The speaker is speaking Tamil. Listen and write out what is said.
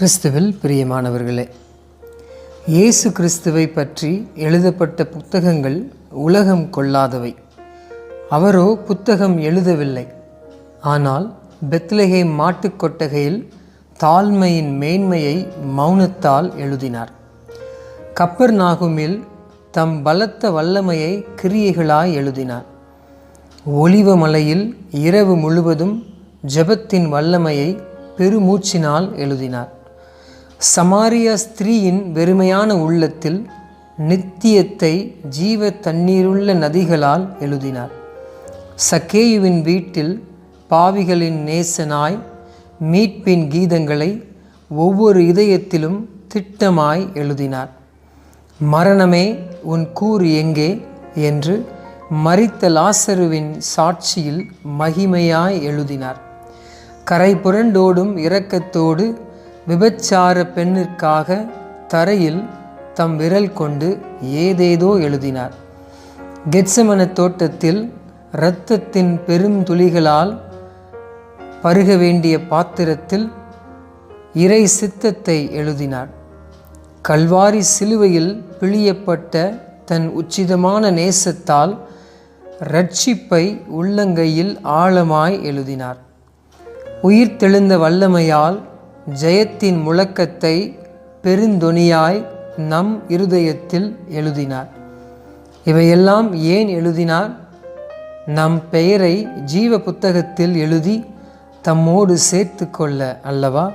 கிறிஸ்துவில் பிரியமானவர்களே இயேசு கிறிஸ்துவை பற்றி எழுதப்பட்ட புத்தகங்கள் உலகம் கொள்ளாதவை. அவரோ புத்தகம் எழுதவில்லை. ஆனால் பெத்லகே மாட்டுக் கொட்டகையில் தாழ்மையின் மேன்மையை மௌனத்தால் எழுதினார். கப்பர் நாகுமில் தம் பலத்த வல்லமையை கிரியைகளாய் எழுதினார். ஒளிவ மலையில் இரவு முழுவதும் ஜெபத்தின் வல்லமையை பெருமூச்சினால் எழுதினார். சமாரியா ஸ்திரீயின் வெறுமையான உள்ளத்தில் நித்தியத்தை ஜீவ தண்ணீருள்ள நதிகளால் எழுதினார். சக்கேயுவின் வீட்டில் பாவிகளின் நேசனாய் மீட்பின் கீதங்களை ஒவ்வொரு இதயத்திலும் திட்டமாய் எழுதினார். மரணமே உன் கூறு எங்கே? என்று மரித்த லாசருவின் சாட்சியில் மகிமையாய் எழுதினார். கரை புரண்டோடும் இரக்கத்தோடு விபச்சார பெண்ணிற்காக தரையில் தம் விரல் கொண்டு ஏதேதோ எழுதினார். கெட்சமன தோட்டத்தில் இரத்தத்தின் பெரும் துளிகளால் பருக வேண்டிய பாத்திரத்தில் இறை சித்தத்தை எழுதினார். கல்வாரி சிலுவையில் பிழியப்பட்ட தன் உச்சிதமான நேசத்தால் ரட்சிப்பை உள்ளங்கையில் ஆழமாய் எழுதினார். உயிர்த்தெழுந்த வல்லமையால் ஜெயத்தின் முழக்கத்தை பெருந்தொனியாய் நம் இருதயத்தில் எழுதினார். இவையெல்லாம் ஏன் எழுதினார்? நம் பெயரை ஜீவ புத்தகத்தில் எழுதி தம்மோடு சேர்த்து கொள்ள அல்லவா?